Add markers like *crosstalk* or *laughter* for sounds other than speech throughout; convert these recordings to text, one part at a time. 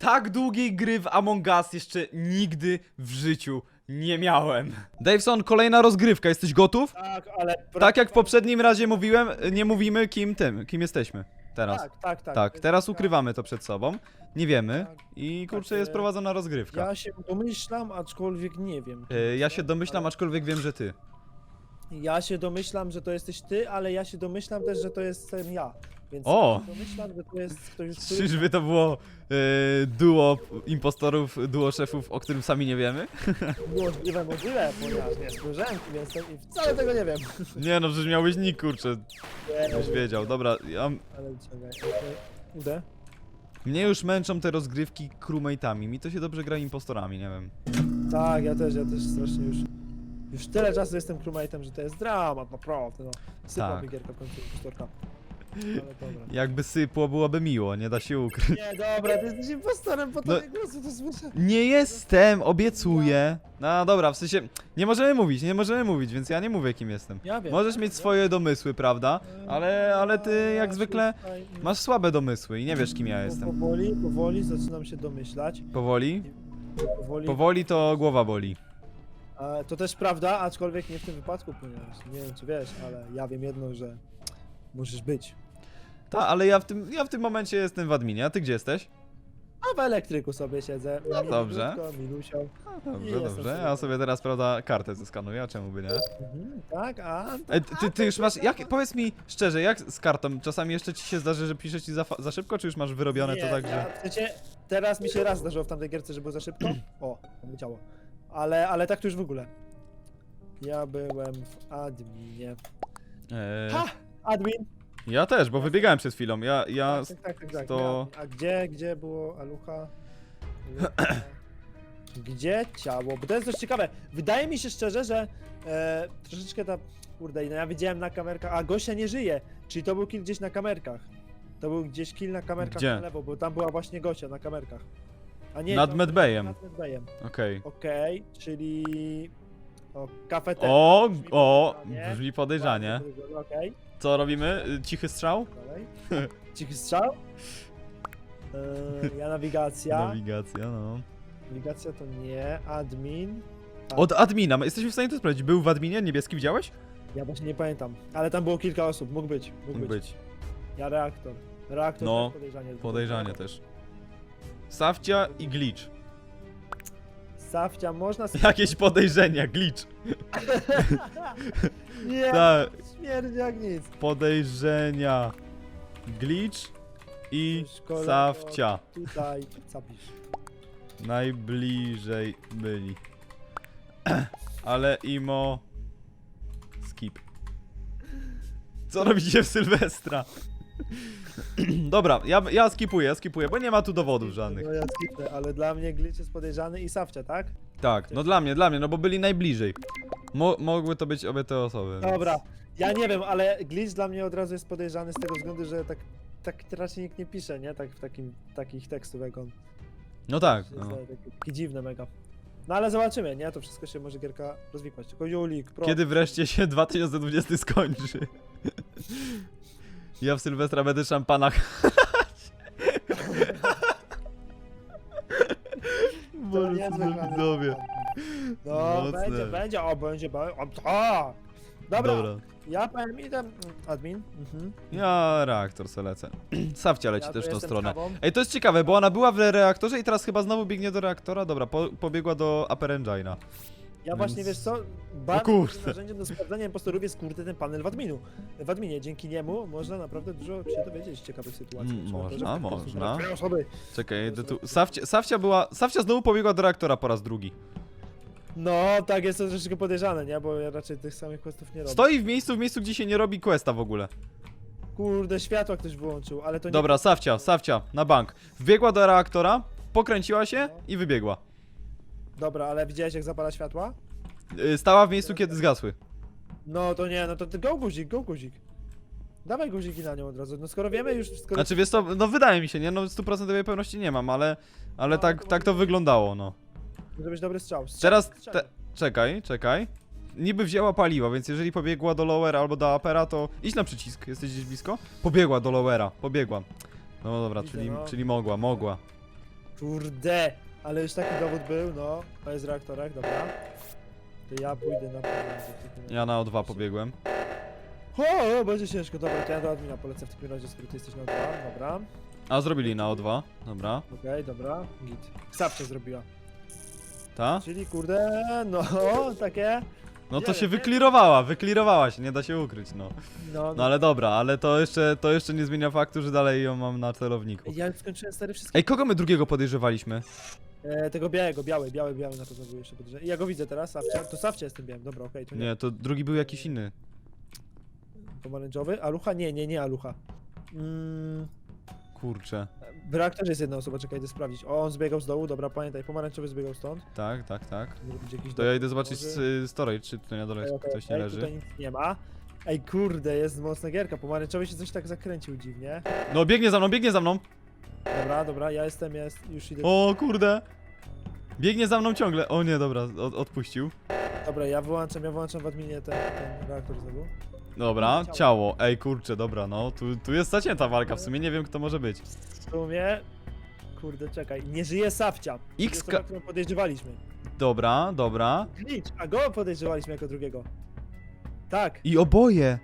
Tak długiej gry w Among Us jeszcze nigdy w życiu nie miałem. Daveson, kolejna rozgrywka, jesteś gotów? Tak, ale... Tak jak w poprzednim razie mówiłem, nie mówimy kim tym, kim jesteśmy. Teraz. Tak, tak, tak. Tak, jest teraz ukrywamy to przed sobą. Nie wiemy. Tak. I kurczę, Tak, jest e, prowadzona rozgrywka. Ja się domyślam, aczkolwiek nie wiem. E, Ja się domyślam, aczkolwiek wiem, że ty. Ja się domyślam, że to jesteś ty, ale ja się domyślam też, że to jestem ja. Więc O! domyślam, że to jest ktoś, który... Czyżby to było e, duo impostorów, duo szefów, o którym sami nie wiemy? *laughs* Możliwe, możliwe, ponieważ nie spojrzałem, kim jestem i wcale tego nie wiem. *laughs* Nie no, przecież miałbyś nick, kurczę, Nie, byś wiedział. Dobra, ja, Ale czekaj, okej. Idę. mnie już męczą te rozgrywki crewmate'ami. Mi to się dobrze gra impostorami, nie wiem. Tak, ja też, ja też strasznie już... Już tyle czasu jestem crewmate'em, że to jest dramat, naprawdę, no. Sypła Tak. mi gierka w końcu, impostorka. Ale dobra. Jakby sypło, byłoby miło, nie da się ukryć. Nie, dobra, ty jesteś impostorem, po No- tobie głosu to słyszę. Nie jestem, obiecuję. No dobra, w sensie, nie możemy mówić, nie możemy mówić, więc ja nie mówię kim jestem. Ja wiem. Możesz mieć swoje domysły, prawda? Ale, ale ty jak zwykle masz słabe domysły i nie wiesz kim ja jestem. Powoli, powoli zaczynam się domyślać. Powoli? Powoli. Powoli to głowa boli. To też prawda, aczkolwiek nie w tym wypadku, ponieważ nie wiem czy wiesz, ale ja wiem jedno, że musisz być. Ta, ale ja w tym, ja w tym momencie jestem w adminie, a ty gdzie jesteś? A w elektryku sobie siedzę. No dobrze. milutko, Milusią. Dobrze, jestem dobrze. Ja sobie teraz, prawda, kartę zeskanuję, a czemu by nie? Mhm, tak, a... E, ty, ty już masz, jak, powiedz mi szczerze, jak z kartą? Czasami jeszcze ci się zdarzy, że pisze ci za, fa- za szybko, czy już masz wyrobione to tak, że... ja, w sensie, teraz mi się raz zdarzyło w tamtej gierce, że było za szybko. O, leciało. Ale, ale tak to już w ogóle. Ja byłem w adminie. E, Ha! Admin! Ja też, bo wybiegałem przed chwilą. Ja, ja... Tak, tak, tak, tak. to- A gdzie, gdzie było Alucha? *clears throat* Gdzie ciało? Bo to jest dość ciekawe. Wydaje mi się szczerze, że e, troszeczkę ta... Kurde, no ja widziałem na kamerkach, a Gosia nie żyje. Czyli to był kill gdzieś na kamerkach. To był gdzieś kill na kamerkach Gdzie? na lewo, bo tam była właśnie Gosia na kamerkach. A nie, Nad to- Medbayem. Nad Medbayem. Okej. Okej, czyli... O, kafeteria. O, Brzmi o, podejrzanie. brzmi podejrzanie. Okej. Co robimy? Y, Cichy strzał? Dalej. *laughs* Cichy strzał. Yy, ja nawigacja. Nawigacja, no. nawigacja to nie. Admin. Od admina, jesteśmy w stanie to sprawdzić. Był w adminie? Niebieski widziałeś? Ja właśnie nie pamiętam. Ale tam było kilka osób. Mógł być. Mógł, Mógł być. Ja reaktor. Reaktor No, też podejrzanie. Podejrzanie też. Safcia i glitch. Safcia można. *laughs* Jakieś podejrzenia, glitch. *laughs* Nie. Tak, Śmierdzi jak nic. podejrzenia. Glitch i Safcia. Tutaj zapisz. Najbliżej byli. *clears throat* Ale imo... Skip. Co robicie w Sylwestra? *clears throat* Dobra, ja, ja skipuję, ja skipuję, bo nie ma tu dowodów żadnych. No ja skipnę, ale dla mnie glitch jest podejrzany i Safcia, tak? Tak, no dla mnie, dla mnie, no bo byli najbliżej. Mo mogły to być obie te osoby. więc- Dobra. Ja nie wiem, ale glitch dla mnie od razu jest podejrzany z tego względu, że tak, tak raczej nikt nie pisze, nie? Tak w takim, takich tekstów jak on. No tak. Jest No. takie, takie dziwne mega. No ale zobaczymy, nie? To wszystko się może gierka rozwikłać. Tylko Julik, pro. Kiedy wreszcie się *laughs* 2020 skończy? Ja w Sylwestra będę szampana *laughs* niezłe plany. widzowie. No, Mocne. będzie, będzie, o, będzie, będzie. O, o. Dobra, Dobra. ja powiem, idę. Admin. Mhm. Ja reaktor se lecę. *clears throat* Sawcia leci Ja też w tą jestem stronę. trawą. Ej, to jest ciekawe, bo ona była w reaktorze i teraz chyba znowu biegnie do reaktora. Dobra, po, pobiegła do Upper Engine'a. Ja właśnie, wiesz co, bardzo kurde. dobrym narzędziem do sprawdzania impostorów jest kurde ten panel w adminu. W adminie, dzięki niemu można naprawdę dużo się dowiedzieć z ciekawych sytuacji. Mm, można, można. dwie Osoby. Czekaj, idę tu. Sawcia, Sawcia była. Sawcia znowu pobiegła do reaktora po raz drugi. No, tak jest to troszeczkę podejrzane, nie? Bo ja raczej tych samych questów nie robię. Stoi w miejscu, w miejscu, gdzie się nie robi questa w ogóle. Kurde, światła ktoś wyłączył, ale to nie... Dobra, Sawcia, Sawcia, na bank. Wbiegła do reaktora, pokręciła się i wybiegła. Dobra, ale widziałeś jak zapala światła? Y, Stała w miejscu, kiedy zgasły. No to nie, no to ty go guzik, go guzik. Dawaj guziki na nią od razu. No skoro wiemy już, skoro... Znaczy, wiesz co, no wydaje mi się, nie? No stuprocentowej pewności nie mam, ale, ale No, tak, to tak to może- wyglądało, no. Może być dobry strzał. strzał Teraz, strzał. te, czekaj, czekaj. Niby wzięła paliwo, więc jeżeli pobiegła do lowera albo do upera, to idź na przycisk, jesteś gdzieś blisko? Pobiegła do lowera, pobiegła. No dobra, Widzę, czyli, no. czyli mogła, mogła. Kurde, ale już taki dowód był, no. To jest reaktorek, dobra. To ja pójdę na pewno. Ja na O2 pobiegłem. O, o, będzie ciężko, dobra, to ja do admina polecę w takim razie, skoro ty jesteś na dwa, dobra. A zrobili na O2. Dobra. Okej, dobra, git. Ksapcie zrobiła. Ta? Czyli kurde, no, takie. No to się wyklirowała, wyklirowała się, nie da się ukryć, no. No, No ale dobra, ale to jeszcze, to jeszcze nie zmienia faktu, że dalej ją mam na celowniku. Ja skończyłem stary. Ej, kogo my drugiego podejrzewaliśmy? E, tego białego, biały, biały, biały na pewno był jeszcze podejrzany. Ja go widzę teraz, Sawcia. To Sawcia jestem białym, dobra, okej, to nie. Nie, to drugi był jakiś inny. Pomarańczowy? Alucha? Nie, nie, nie Alucha. Mm, Kurczę. w reaktorze jest jedna osoba, czekaj, idę sprawdzić. O, on zbiegał z dołu, dobra, pamiętaj, pomarańczowy zbiegał stąd. Tak, tak, tak. Może być jakiś To ja idę zobaczyć może- y, storage, czy tutaj na dole Okej, okej, ktoś nie okej, leży. Tutaj nic nie ma. Ej, kurde, jest mocna gierka. Pomarańczowy się coś tak zakręcił dziwnie. No biegnie za mną, biegnie za mną! Dobra, dobra, ja jestem, jest, już idę. O kurde! Biegnie za mną ciągle. O nie, dobra, od, odpuścił. Dobra, ja wyłączam, ja wyłączam w adminie ten, ten reaktor znowu. Dobra, Ciało. Ej, kurczę, dobra, no, tu, tu jest zacięta walka, w sumie nie wiem kto może być. W sumie... Kurde, czekaj, nie żyje Sawcia. X Osoba, którą podejrzewaliśmy. Dobra, dobra. Glitch, a go podejrzewaliśmy jako drugiego. Tak, I oboje!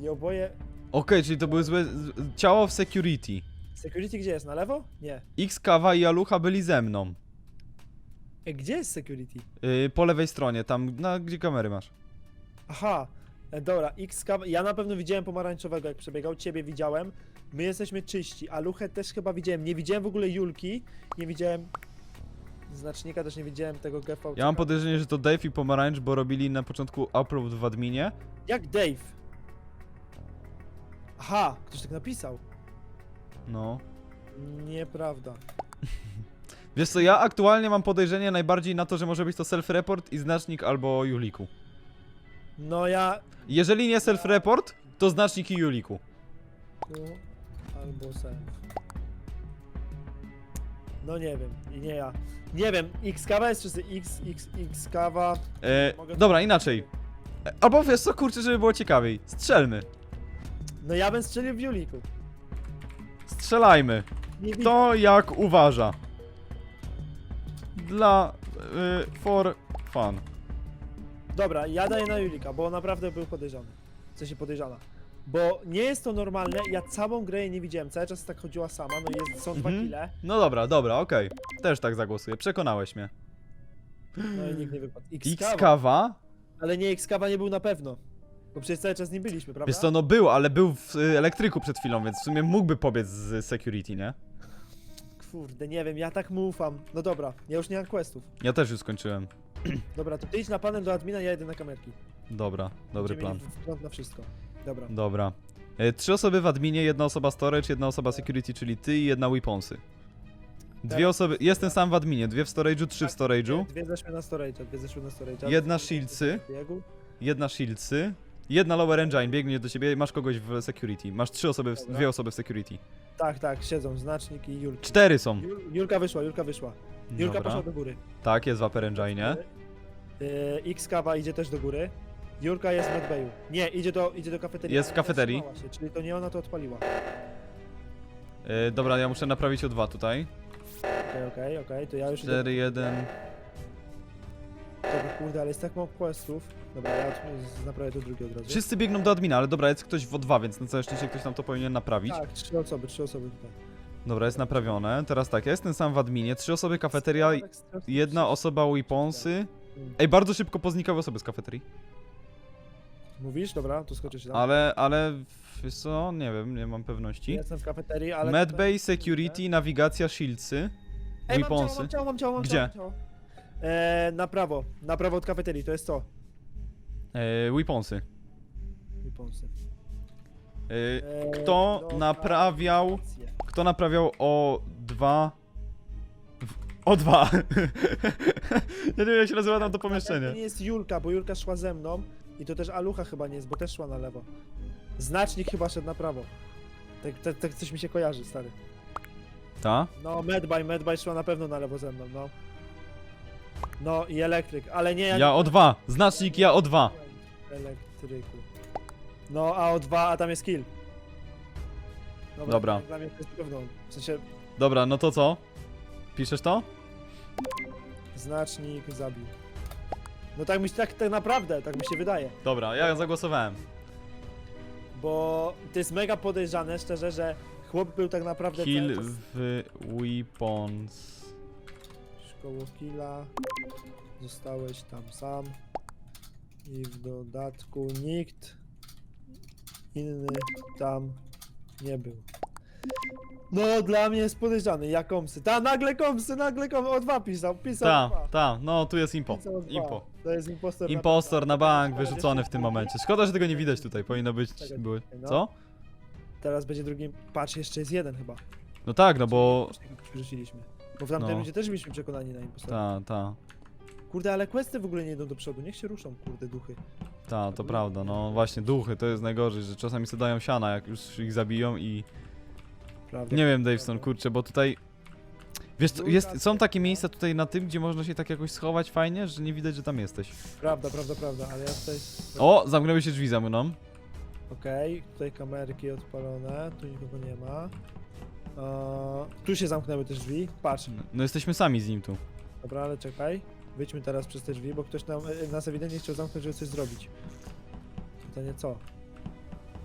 i oboje... Okej, czyli to były złe... z- Ciało w security. Security gdzie jest? Na lewo? Nie. X, Kawa i Alucha byli ze mną. E, gdzie jest security? Yy, po lewej stronie, tam, na gdzie kamery masz. Aha, e, dobra, X kawa- ja na pewno widziałem pomarańczowego jak przebiegał, ciebie widziałem, my jesteśmy czyści, a Luchę też chyba widziałem, nie widziałem w ogóle Julki, nie widziałem znacznika, też nie widziałem tego GV. Ja mam podejrzenie, że to Dave i Pomarańcz, bo robili na początku upload w adminie. Jak Dave? Aha, ktoś tak napisał. No. Nieprawda. *laughs* Wiesz co, ja aktualnie mam podejrzenie najbardziej na to, że może być to self-report i znacznik albo Juliku. No ja... Jeżeli nie self-report, to znacznik i Juliku. Tu albo sen. No nie wiem, i nie ja. Nie wiem, X kawa jest czysty, X, X, X kawa. E, Mogę- dobra, inaczej. E, Albo wiesz co, kurczę, żeby było ciekawiej. Strzelmy. No ja bym strzelił w Juliku. Strzelajmy. Kto jak uważa. Dla... Y, for fun. Dobra, ja daję na Julika, bo naprawdę był podejrzany. W sensie podejrzana. Bo nie jest to normalne, ja całą grę jej nie widziałem, cały czas tak chodziła sama, no jest, są dwa Mhm. kile, No dobra, dobra, okej. Też tak zagłosuję. Przekonałeś mnie. no i nikt nie wypadł. X-Kawa, kawa. ale nie X-Kawa nie był na pewno. Bo przez cały czas nie byliśmy, prawda? Wiesz co, no był, ale był w y, elektryku przed chwilą, więc w sumie mógłby pobiec z security, nie? Kurde, nie wiem, ja tak mu ufam. No dobra, ja już nie mam questów. Ja też już skończyłem. *clears throat* Dobra, to ty idź na panel do admina, ja jedę na kamerki. Dobra, dobry Będziemy plan. mieli wgląd na wszystko. Dobra. Dobra. E, trzy osoby w adminie, jedna osoba storage, jedna osoba security, czyli ty i jedna weaponsy. Dwie Tak. osoby, jestem sam w adminie, dwie w storage'u, trzy w storage'u, Dwie zeszły na storage, dwie zeszły na storage. Jedna shieldsy. Biegu. jedna shieldsy, jedna lower engine biegnie do ciebie, masz kogoś w security. Masz trzy osoby, w, Dobra. dwie osoby w security. Tak, tak, siedzą, znacznik i Julka. Cztery są. Jul, Julka wyszła, Julka wyszła. Julka Dobra. poszła do góry. Tak, jest w upper engine. Yy, X kawa idzie też do góry. Julka jest w medbayu. Nie, idzie do, idzie do kafeterii. Jest w kafeterii. zatrzymała Się, czyli to nie ona to odpaliła. E, dobra, ja muszę naprawić o dwa tutaj. Okej, okej, okej, to ja już idę. Cztery, jeden. Dobra, kurde, ale jest tak mało questów. Dobra, ja naprawię to drugie od razu. Wszyscy biegną do admina, ale dobra, jest ktoś w O2, więc na całe szczęście ktoś tam to powinien naprawić. Tak, trzy osoby, trzy osoby tutaj. Dobra, jest naprawione. Teraz tak, ja jestem sam w adminie, trzy osoby kafeteria, Tak strasznie jedna osoba weaponsy. Mm. Ej, bardzo szybko poznikały osoby z kafeterii. Mówisz? Dobra, to skoczę się tam. Ale, ale, wiesz co, nie wiem, nie mam pewności. Jestem w kafeterii, ale... Medbay, security, nawigacja, shieldsy, Ej, mam ciało, weaponsy. mam ciało, mam ciało, mam Gdzie? ciało, mam ciało. Eee, na prawo, na prawo od kafeterii, to jest to. E, weaponsy. Weaponsy. E, Eee, Kto no, naprawiał- navigację. kto naprawiał o dwa... w- O dwa! *laughs* ja nie wiem jak się nazywa tam to To pomieszczenie. nie jest Julka, bo Julka szła ze mną i to też Alucha chyba nie jest, bo też szła na lewo. Znacznik chyba szedł na prawo. Tak, tak, tak coś mi się kojarzy, stary. Ta? No, Medbay, Medbay szła na pewno na lewo ze mną, no. No i elektryk, ale nie... Ja o dwa! Znacznik ja o dwa! Elektryku. No, a o dwa, a tam jest kill. Dobra. Dla mnie to jest pewno. W sensie, Dobra, no to co? Piszesz to? Znacznik zabił. No tak mi się, tak, tak naprawdę, tak mi się wydaje. Dobra, ja zagłosowałem. Bo to jest mega podejrzane, szczerze, że chłop był tak naprawdę Kill czas w weapons. Szkoło killa. Zostałeś tam sam. I w dodatku nikt inny tam nie był. No, dla mnie jest podejrzany. Ja komsy. Ta, nagle komsy, nagle komsy. O dwa pisał, pisał Ta, dwa. ta, no tu jest impo. Pisał dwa. Impo. To jest impostor. na Impostor na bank wyrzucony w tym momencie. Szkoda, że tego nie widać tutaj. Powinno być. Czekaj, Były. czekaj, no. Co? Teraz będzie drugi. Patrz, jeszcze jest jeden chyba. No tak, no bo. Bo w tamtym No. będzie też byliśmy przekonani na impostora. Ta, ta. Kurde, ale questy w ogóle nie idą do przodu. Niech się ruszą, kurde, duchy. Ta, to prawda. No właśnie, duchy to jest najgorzej, że czasami sobie dają siana, jak już ich zabiją i. Prawda? Nie wiem, Daveson, kurczę, bo tutaj. Wiesz, co, jest, są tak, takie miejsca tutaj na tym, gdzie można się tak jakoś schować fajnie, że nie widać, że tam jesteś. Prawda, prawda, prawda, ale ja tutaj... O, zamknęły się drzwi za mną. Okej, tutaj kamerki odpalone, tu nikogo nie ma. Eee, tu się zamknęły też drzwi, patrz. No jesteśmy sami z nim tu. Dobra, ale czekaj. Wyjdźmy teraz przez te drzwi, bo ktoś nam, e, nas ewidentnie chciał zamknąć, żeby coś zrobić. Pytanie co?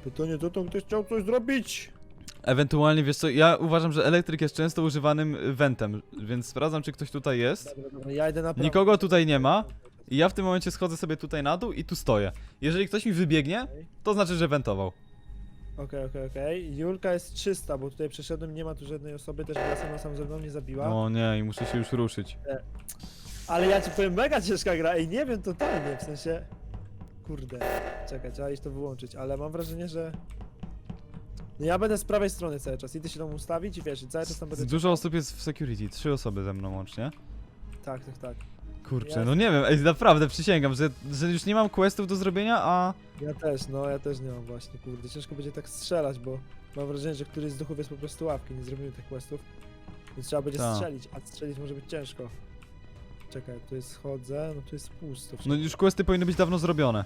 Pytanie co to ktoś chciał coś zrobić? Ewentualnie, wiesz co, ja uważam, że elektryk jest często używanym wentem, więc sprawdzam, czy ktoś tutaj jest. Dobra, dobra, ja idę na prawo. Nikogo tutaj nie ma. I ja w tym momencie schodzę sobie tutaj na dół i tu stoję. Jeżeli ktoś mi wybiegnie, to znaczy, że wentował. Okej, okej, okej. Julka jest czysta, bo tutaj przeszedłem, nie ma tu żadnej osoby, też była sama sam ze mną, nie zabiła. O nie, i muszę się już ruszyć. Ale ja ci powiem, mega ciężka gra i nie wiem totalnie, w sensie... Kurde, czekaj, trzeba iść to wyłączyć, ale mam wrażenie, że... No ja będę z prawej strony cały czas, idę się tam ustawić i wiesz, i cały czas tam będę... Dużo osób jest w security, trzy osoby ze mną łącznie. Tak, tak, tak. Kurczę, no nie wiem, ej, naprawdę przysięgam, że, że już nie mam questów do zrobienia, a... Ja też, no ja też nie mam właśnie, kurde, ciężko będzie tak strzelać, bo mam wrażenie, że któryś z duchów jest po prostu ławki, nie zrobimy tych questów. Więc trzeba będzie Tak. strzelić, a strzelić może być ciężko. Czekaj, tu jest schodzę, no tu jest pusto. No już questy powinny być dawno zrobione.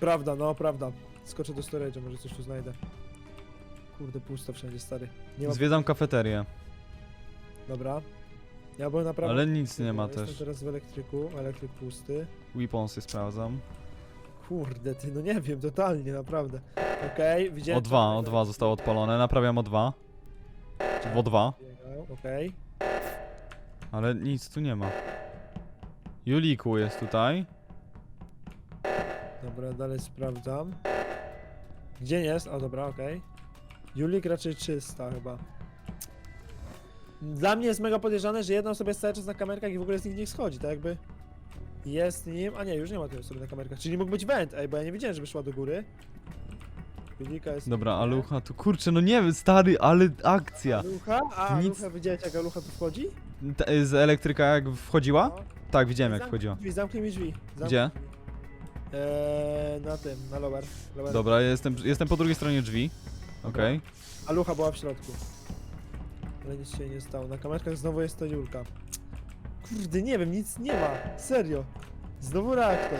Prawda, no prawda. Skoczę do storage'a, może coś tu znajdę. Kurde, pusto wszędzie, stary. Nie ma... Zwiedzam kafeterię, Dobra. Ja byłem naprawdę... ale nic nie ma Jestem też. teraz w elektryku, elektryk pusty. Weaponsy sprawdzam. Kurde, ty, no nie wiem, totalnie, naprawdę. Okej, widziałem... O dwa, o dwa zostało odpalone, naprawiam o dwa. O dwa, Okej. ale nic tu nie ma. Juliku jest tutaj. Dobra, dalej sprawdzam. Gdzie jest? O, dobra, okej. Julik raczej czysta chyba. Dla mnie jest mega podejrzane, że jedna osoba jest cały czas na kamerkach i w ogóle z nich nie schodzi, tak jakby jest nim, a nie, już nie ma tej osoby na kamerkach, czyli mógł być went, ej, bo ja nie widziałem, żeby szła do góry. Jest... Dobra, Alucha tu, kurczę, no nie wiem, stary, ale akcja. Alucha? A, Nic- Alucha, widziałeś jak Alucha tu wchodzi? T- z elektryka jak wchodziła? No. Tak, widziałem jak Zamknij wchodziła. Drzwi, zamknij mi drzwi. Zamknij Gdzie? Eee, na tym, na lower. lower. Dobra, jestem, jestem po drugiej stronie drzwi. Okej. Alucha była w środku. Ale nic się nie stało. Na kamerkach znowu jest ta Julka. Kurde, nie wiem, nic nie ma. Serio. Znowu reaktor.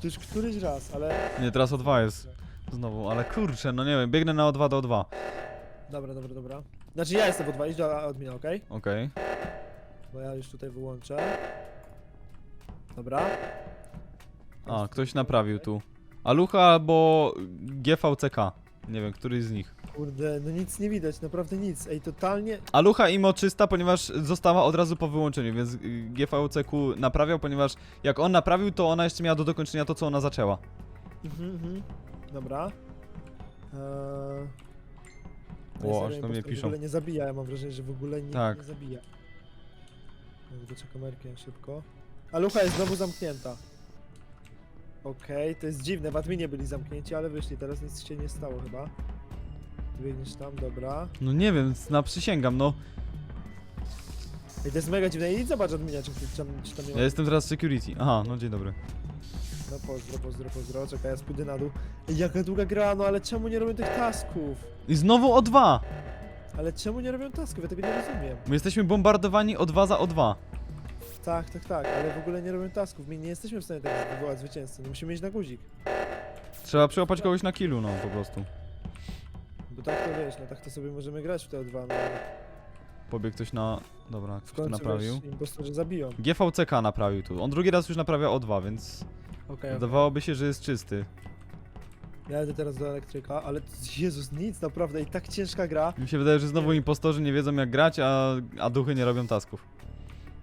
To już któryś raz, ale... Nie, teraz o dwa jest. Znowu, ale kurczę, no nie wiem, biegnę na O2 do O2. Dobra, dobra, dobra. Znaczy ja jestem w O2, idź do admina, okej? Okej. Bo ja już tutaj wyłączę. Dobra. A, ktoś naprawił tu. Alucha albo GVCK. Nie wiem, który z nich. Kurde, no nic nie widać, naprawdę nic. Ej, totalnie... Alucha imo czysta, ponieważ została od razu po wyłączeniu, więc GVCQ naprawiał, ponieważ jak on naprawił, to ona jeszcze miała do dokończenia to, co ona zaczęła. Mhm, mhm. Dobra. Eee... O, serio, aż do mnie impostor W piszą. ogóle nie zabija, ja mam wrażenie, że w ogóle nie, Tak. nie zabija. Wrócę kamerkę szybko. A lucha jest znowu zamknięta. Okej, to jest dziwne, w adminie byli zamknięci, ale wyszli, teraz nic się nie stało chyba. Tam, dobra. No nie wiem, na przysięgam, no. Ej, to jest mega dziwne. I zobacz adminia, czy, czy, tam- czy tam nie ma. Ja jestem teraz security. Aha, no dzień dobry. No pozdro, pozdro, pozdro. Czekaj, ja spójdę na dół. Ej, jaka długa gra, no ale czemu nie robią tych tasków? I znowu O2! Ale czemu nie robią tasków? Ja tego nie rozumiem. My jesteśmy bombardowani O2 za O2. Tak, tak, tak, ale w ogóle nie robią tasków. My nie jesteśmy w stanie tak wywołać zwycięzcy. No musimy iść na guzik. Trzeba przyłapać kogoś na killu, no po prostu. Bo tak to wiesz, no tak to sobie możemy grać w te dwa, no. Pobiegł ktoś na... Dobra, W ktoś to końcu naprawił. wiesz, impostorzy zabiją. GVCK naprawił tu. On drugi raz już naprawia O2, więc Okej, okay, wydawałoby się, że jest czysty. Ja jadę teraz do elektryka, ale Jezus, nic naprawdę i tak ciężka gra. Mi się wydaje, że znowu impostorzy nie wiedzą jak grać, a, a duchy nie robią tasków.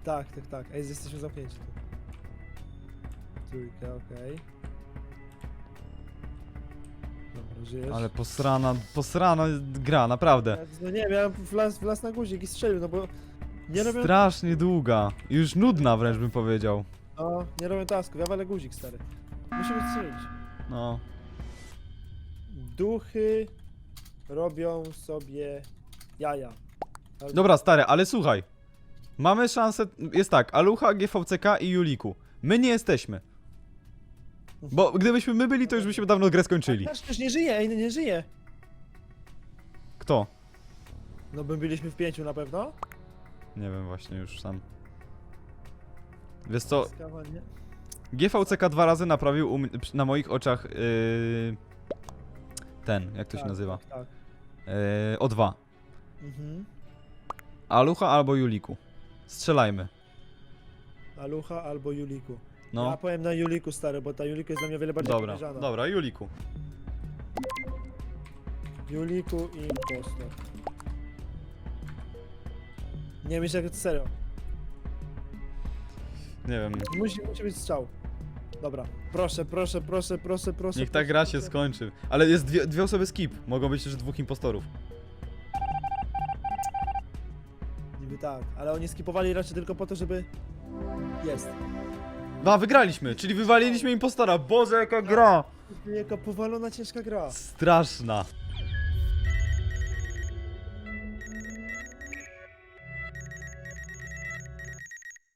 Tak, tak, tak. Ej, jesteśmy zamknięci tu. Trójka, okej. Żyjesz. Ale posrana, posrana gra, naprawdę. Ja, no nie, miałem wlaz, wlaz na guzik i strzelił, no bo nie robią, Strasznie długa. Już nudna wręcz bym powiedział. no, nie robią tasków, ja walę guzik, stary. Musimy strzelić. No. Duchy robią sobie jaja. Albo- Dobra, stary, ale słuchaj. Mamy szansę. Jest tak, Alucha, GVCK i Juliku. My nie jesteśmy. Bo gdybyśmy my byli, to już byśmy dawno grę skończyli. Patrz, ktoś nie żyje, ej, nie żyje. Kto? No by byliśmy w pięciu na pewno. Nie wiem właśnie już sam. Wiesz co, Skawa, nie? GVCK dwa razy naprawił u mnie- przy- na moich oczach yy, ten, jak to się Tak, nazywa? Tak, tak. Yy, O2. Mhm. Alucha albo Juliku. Strzelajmy. Alucha albo Juliku. Ja No. powiem na Juliku, stary, bo ta Juliku jest dla mnie o wiele bardziej Dobra, podejrzana. dobra, Juliku. Juliku i impostor. Nie myślę, jak serio. Nie wiem. Musi, musi być strzał. Dobra, proszę, proszę, proszę, proszę, proszę. Niech ta proszę, gra się proszę. skończy. Ale jest dwie, dwie osoby skip. Mogą być też dwóch impostorów. Niby tak, ale oni skipowali raczej tylko po to, żeby... Jest. No, wygraliśmy, czyli wywaliliśmy impostora. Boże, jaka gra! Jaka powalona ciężka gra. Straszna.